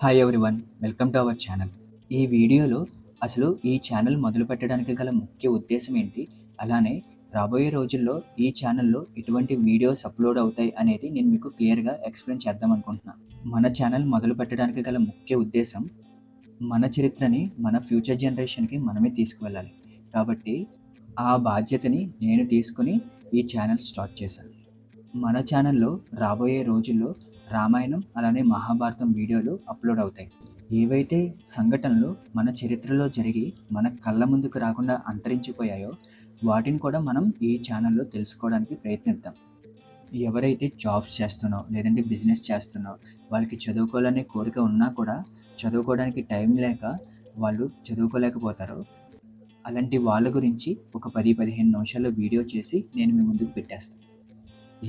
Hi everyone welcome to our channel ఈ వీడియోలో అసలు ఈ ఛానల్ మొదలు పెట్టడానికి గల ముఖ్య ఉద్దేశం ఏంటి? అలానే రాబోయే రోజుల్లో ఈ ఛానల్లో ఎటువంటి వీడియోస్ అప్లోడ్ అవుతాయి అనేది నేను మీకు క్లియర్గా ఎక్స్ప్లెయిన్ చేద్దాం అనుకుంటున్నాను మన ఛానల్ మొదలు పెట్టడానికి గల ముఖ్య ఉద్దేశం మన చరిత్రని మన ఫ్యూచర్ జనరేషన్కి మనమే తీసుకువెళ్ళాలి. కాబట్టి ఆ బాధ్యతని నేను తీసుకుని ఈ ఛానల్ స్టార్ట్ చేశాను. మన ఛానల్లో రాబోయే రోజుల్లో రామాయణం అలానే మహాభారతం వీడియోలు అప్లోడ్ అవుతాయి. ఏవైతే సంఘటనలు మన చరిత్రలో జరిగి మన కళ్ళ ముందుకు రాకుండా అంతరించిపోయాయో వాటిని కూడా మనం ఈ ఛానల్లో తెలుసుకోవడానికి ప్రయత్నిద్దాం. ఎవరైతే జాబ్స్ చేస్తున్నో లేదంటే బిజినెస్ చేస్తున్నో వాళ్ళకి చదువుకోవాలనే కోరిక ఉన్నా కూడా చదువుకోవడానికి టైం లేక వాళ్ళు చదువుకోలేకపోతారో. అలాంటి వాళ్ళ గురించి ఒక పది పదిహేను నిమిషాల్లో వీడియో చేసి నేను మీ ముందుకు పెట్టేస్తాను.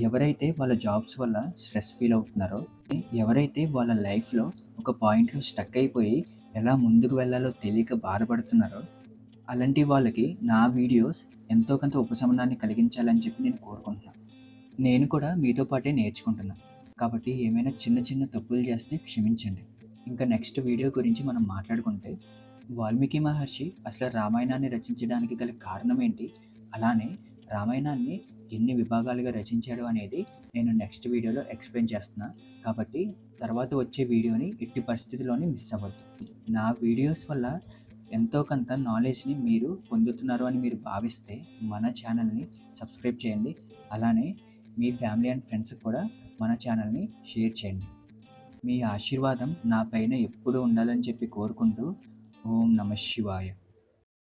ఎవరైతే వాళ్ళ జాబ్స్ వల్ల స్ట్రెస్ ఫీల్ అవుతున్నారో ఎవరైతే వాళ్ళ లైఫ్లో ఒక పాయింట్లో స్టక్ అయిపోయి ఎలా ముందుకు వెళ్ళాలో తెలియక బాధపడుతున్నారో అలాంటి వాళ్ళకి నా వీడియోస్ ఎంతో కొంత ఉపశమనాన్ని కలిగించాలని చెప్పి నేను కోరుకుంటున్నాను. నేను కూడా మీతో పాటే నేర్చుకుంటున్నాను. కాబట్టి ఏమైనా చిన్న చిన్న తప్పులు చేస్తే క్షమించండి. ఇంకా నెక్స్ట్ వీడియో గురించి మనం మాట్లాడుకుంటే వాల్మీకి మహర్షి అసలు రామాయణాన్ని రచించడానికి గల కారణం ఏంటి? అలానే రామాయణాన్ని ఎన్ని విభాగాలుగా రచించాడు అనేది నేను నెక్స్ట్ వీడియోలో ఎక్స్ప్లెయిన్ చేస్తున్నా. కాబట్టి తర్వాత వచ్చే వీడియోని ఎట్టి పరిస్థితిలోనే మిస్ అవ్వద్దు. నా వీడియోస్ వల్ల ఎంతో కొంత నాలెడ్జ్ని మీరు పొందుతున్నారు అని మీరు భావిస్తే మన ఛానల్ని సబ్స్క్రైబ్ చేయండి. అలానే మీ ఫ్యామిలీ అండ్ ఫ్రెండ్స్కి కూడా మన ఛానల్ని షేర్ చేయండి. మీ ఆశీర్వాదం నా పైన ఎప్పుడూ ఉండాలని చెప్పి కోరుకుంటూ ఓం నమ శివాయ.